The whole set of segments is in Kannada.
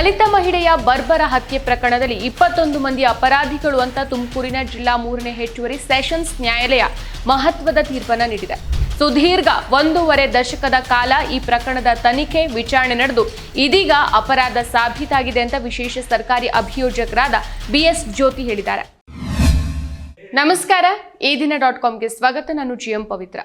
ದಲಿತ ಮಹಿಳೆಯ ಬರ್ಬರ ಹತ್ಯೆ ಪ್ರಕರಣದಲ್ಲಿ ಇಪ್ಪತ್ತೊಂದು ಮಂದಿ ಅಪರಾಧಿಗಳು ಅಂತ ತುಮಕೂರಿನ ಜಿಲ್ಲಾ ಮೂರನೇ ಹೆಚ್ಚುವರಿ ಸೆಷನ್ಸ್ ನ್ಯಾಯಾಲಯ ಮಹತ್ವದ ತೀರ್ಪನ್ನ ನೀಡಿದೆ. ಸುದೀರ್ಘ ಒಂದೂವರೆ ದಶಕದ ಕಾಲ ಈ ಪ್ರಕರಣದ ತನಿಖೆ, ವಿಚಾರಣೆ ನಡೆದು ಇದೀಗ ಅಪರಾಧ ಸಾಬೀತಾಗಿದೆ ಅಂತ ವಿಶೇಷ ಸರ್ಕಾರಿ ಅಭಿಯೋಜಕರಾದ ಬಿಎಸ್ ಜ್ಯೋತಿ ಹೇಳಿದ್ದಾರೆ. ನಮಸ್ಕಾರ, ಈ ದಿನ ಡಾಟ್ ಕಾಮ್ಗೆ ಸ್ವಾಗತ, ನಾನು ಜಿ ಎಂ ಪವಿತ್ರ.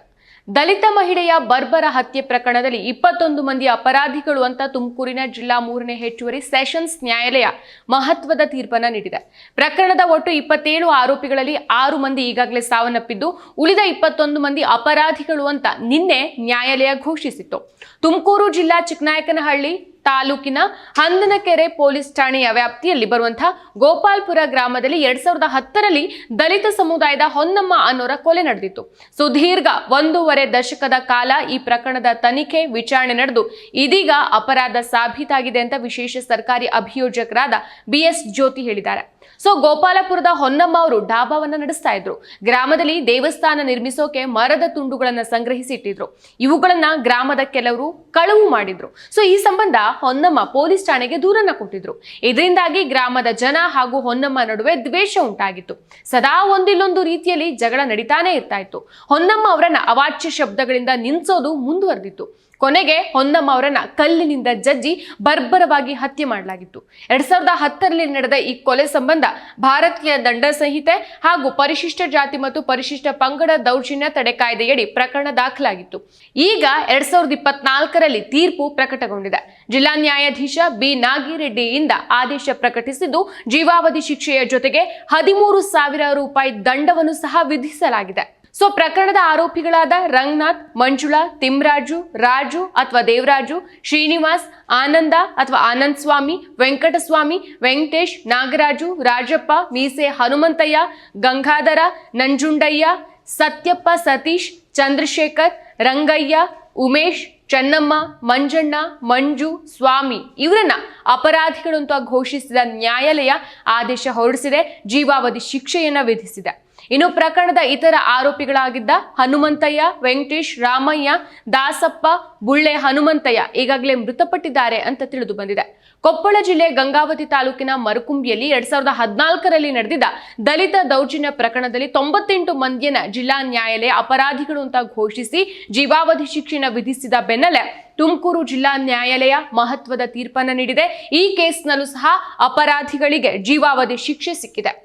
ದಲಿತ ಮಹಿಳೆಯ ಬರ್ಬರ ಹತ್ಯೆ ಪ್ರಕರಣದಲ್ಲಿ ಇಪ್ಪತ್ತೊಂದು ಮಂದಿ ಅಪರಾಧಿಗಳು ಅಂತ ತುಮಕೂರಿನ ಜಿಲ್ಲಾ ಮೂರನೇ ಹೆಚ್ಚುವರಿ ಸೆಷನ್ಸ್ ನ್ಯಾಯಾಲಯ ಮಹತ್ವದ ತೀರ್ಪನ್ನು ನೀಡಿದೆ. ಪ್ರಕರಣದ ಒಟ್ಟು ಇಪ್ಪತ್ತೇಳು ಆರೋಪಿಗಳಲ್ಲಿ ಆರು ಮಂದಿ ಈಗಾಗಲೇ ಸಾವನ್ನಪ್ಪಿದ್ದು, ಉಳಿದ ಇಪ್ಪತ್ತೊಂದು ಮಂದಿ ಅಪರಾಧಿಗಳು ಅಂತ ನಿನ್ನೆ ನ್ಯಾಯಾಲಯ ಘೋಷಿಸಿತ್ತು. ತುಮಕೂರು ಜಿಲ್ಲಾ ಚಿಕ್ಕನಾಯಕನಹಳ್ಳಿ ತಾಲೂಕಿನ ಹಂದನಕೆರೆ ಪೊಲೀಸ್ ಠಾಣೆಯ ವ್ಯಾಪ್ತಿಯಲ್ಲಿ ಬರುವಂತಹ ಗೋಪಾಲ್ಪುರ ಗ್ರಾಮದಲ್ಲಿ ಎರಡ್ ಸಾವಿರದ ಹತ್ತರಲ್ಲಿ ದಲಿತ ಸಮುದಾಯದ ಹೊನ್ನಮ್ಮ ಅನ್ನೋರ ಕೊಲೆ ನಡೆದಿತ್ತು. ಸುದೀರ್ಘ ಒಂದೂವರೆ ದಶಕದ ಕಾಲ ಈ ಪ್ರಕರಣದ ತನಿಖೆ, ವಿಚಾರಣೆ ನಡೆದು ಇದೀಗ ಅಪರಾಧ ಸಾಬೀತಾಗಿದೆ ಅಂತ ವಿಶೇಷ ಸರ್ಕಾರಿ ಅಭಿಯೋಜಕರಾದ ಬಿಎಸ್ ಜ್ಯೋತಿ ಹೇಳಿದ್ದಾರೆ. ಸೊ, ಗೋಪಾಲಪುರದ ಹೊನ್ನಮ್ಮ ಅವರು ಡಾಬಾವನ್ನ ನಡೆಸ್ತಾ ಇದ್ರು. ಗ್ರಾಮದಲ್ಲಿ ದೇವಸ್ಥಾನ ನಿರ್ಮಿಸೋಕೆ ಮರದ ತುಂಡುಗಳನ್ನ ಸಂಗ್ರಹಿಸಿ ಇಟ್ಟಿದ್ರು ಇವುಗಳನ್ನ ಗ್ರಾಮದ ಕೆಲವರು ಕಳವು ಮಾಡಿದ್ರು. ಸೊ, ಈ ಸಂಬಂಧ ಹೊನ್ನಮ್ಮ ಪೊಲೀಸ್ ಠಾಣೆಗೆ ದೂರನ್ನ ಕೊಟ್ಟಿದ್ರು. ಇದರಿಂದಾಗಿ ಗ್ರಾಮದ ಜನ ಹಾಗೂ ಹೊನ್ನಮ್ಮ ನಡುವೆ ದ್ವೇಷ ಉಂಟಾಗಿತ್ತು. ಸದಾ ಒಂದಿಲ್ಲೊಂದು ರೀತಿಯಲ್ಲಿ ಜಗಳ ನಡೀತಾನೆ ಇರ್ತಾ ಇತ್ತು. ಹೊನ್ನಮ್ಮ ಅವರನ್ನ ಅವಾಚ್ಯ ಶಬ್ದಗಳಿಂದ ನಿಲ್ಸೋದು ಮುಂದುವರೆದಿತ್ತು. ಕೊನೆಗೆ ಹೊನ್ನಮ್ಮ ಅವರನ್ನ ಕಲ್ಲಿನಿಂದ ಜಜ್ಜಿ ಬರ್ಬರವಾಗಿ ಹತ್ಯೆ ಮಾಡಲಾಗಿತ್ತು. ಎರಡ್ ಸಾವಿರದ ಹತ್ತರಲ್ಲಿ ನಡೆದ ಈ ಕೊಲೆ ಸಂಬಂಧ ಭಾರತೀಯ ದಂಡ ಸಂಹಿತೆ ಹಾಗೂ ಪರಿಶಿಷ್ಟ ಜಾತಿ ಮತ್ತು ಪರಿಶಿಷ್ಟ ಪಂಗಡ ದೌರ್ಜನ್ಯ ತಡೆ ಕಾಯ್ದೆಯಡಿ ಪ್ರಕರಣ ದಾಖಲಾಗಿತ್ತು. ಈಗ ಎರಡ್ ಸಾವಿರದ ಇಪ್ಪತ್ನಾಲ್ಕರಲ್ಲಿ ತೀರ್ಪು ಪ್ರಕಟಗೊಂಡಿದೆ. ಜಿಲ್ಲಾ ನ್ಯಾಯಾಧೀಶ ಬಿ. ನಾಗಿರೆಡ್ಡಿಯಿಂದ ಆದೇಶ ಪ್ರಕಟಿಸಿದ್ದು, ಜೀವಾವಧಿ ಶಿಕ್ಷೆಯ ಜೊತೆಗೆ ಹದಿಮೂರು ಸಾವಿರ ರೂಪಾಯಿ ದಂಡವನ್ನು ಸಹ ವಿಧಿಸಲಾಗಿದೆ. ಸೊ ಪ್ರಕರಣದ ಆರೋಪಿಗಳಾದ ರಂಗನಾಥ್, ಮಂಜುಳಾ, ತಿಮ್ರಾಜು, ರಾಜು ಅಥವಾ ದೇವರಾಜು, ಶ್ರೀನಿವಾಸ್, ಆನಂದ ಅಥವಾ ಆನಂದ್ ಸ್ವಾಮಿ ವೆಂಕಟಸ್ವಾಮಿ, ವೆಂಕಟೇಶ್, ನಾಗರಾಜು, ರಾಜಪ್ಪ, ಮೀಸೆ, ಹನುಮಂತಯ್ಯ, ಗಂಗಾಧರ, ನಂಜುಂಡಯ್ಯ, ಸತ್ಯಪ್ಪ, ಸತೀಶ್, ಚಂದ್ರಶೇಖರ್, ರಂಗಯ್ಯ, ಉಮೇಶ್, ಚೆನ್ನಮ್ಮ, ಮಂಜಣ್ಣ, ಮಂಜು, ಸ್ವಾಮಿ ಇವರನ್ನ ಅಪರಾಧಿಗಳು ಅಂತ ಘೋಷಿಸಿದ ನ್ಯಾಯಾಲಯ ಆದೇಶ ಹೊರಡಿಸಿದೆ, ಜೀವಾವಧಿ ಶಿಕ್ಷೆಯನ್ನ ವಿಧಿಸಿದೆ. ಇನ್ನು ಪ್ರಕರಣದ ಇತರ ಆರೋಪಿಗಳಾಗಿದ್ದ ಹನುಮಂತಯ್ಯ, ವೆಂಕಟೇಶ್, ರಾಮಯ್ಯ, ದಾಸಪ್ಪ, ಬುಳ್ಳೆ ಹನುಮಂತಯ್ಯ ಈಗಾಗಲೇ ಮೃತಪಟ್ಟಿದ್ದಾರೆ ಅಂತ ತಿಳಿದು ಬಂದಿದೆ. ಕೊಪ್ಪಳ ಜಿಲ್ಲೆ ಗಂಗಾವತಿ ತಾಲೂಕಿನ ಮರಕುಂಬಿಯಲ್ಲಿ ಎರಡ್ ಸಾವಿರದ ಹದಿನಾಲ್ಕರಲ್ಲಿ ನಡೆದಿದ್ದ ದಲಿತ ದೌರ್ಜನ್ಯ ಪ್ರಕರಣದಲ್ಲಿ ತೊಂಬತ್ತೆಂಟು ಮಂದಿಯನ್ನ ಜಿಲ್ಲಾ ನ್ಯಾಯಾಲಯ ಅಪರಾಧಿಗಳು ಅಂತ ಘೋಷಿಸಿ ಜೀವಾವಧಿ ಶಿಕ್ಷೆನ ವಿಧಿಸಿದ ಬೆನ್ನಲ್ಲೇ ತುಮಕೂರು ಜಿಲ್ಲಾ ನ್ಯಾಯಾಲಯ ಮಹತ್ವದ ತೀರ್ಪನ್ನು ನೀಡಿದೆ. ಈ ಕೇಸ್ನಲ್ಲೂ ಸಹ ಅಪರಾಧಿಗಳಿಗೆ ಜೀವಾವಧಿ ಶಿಕ್ಷೆ ಸಿಕ್ಕಿದೆ.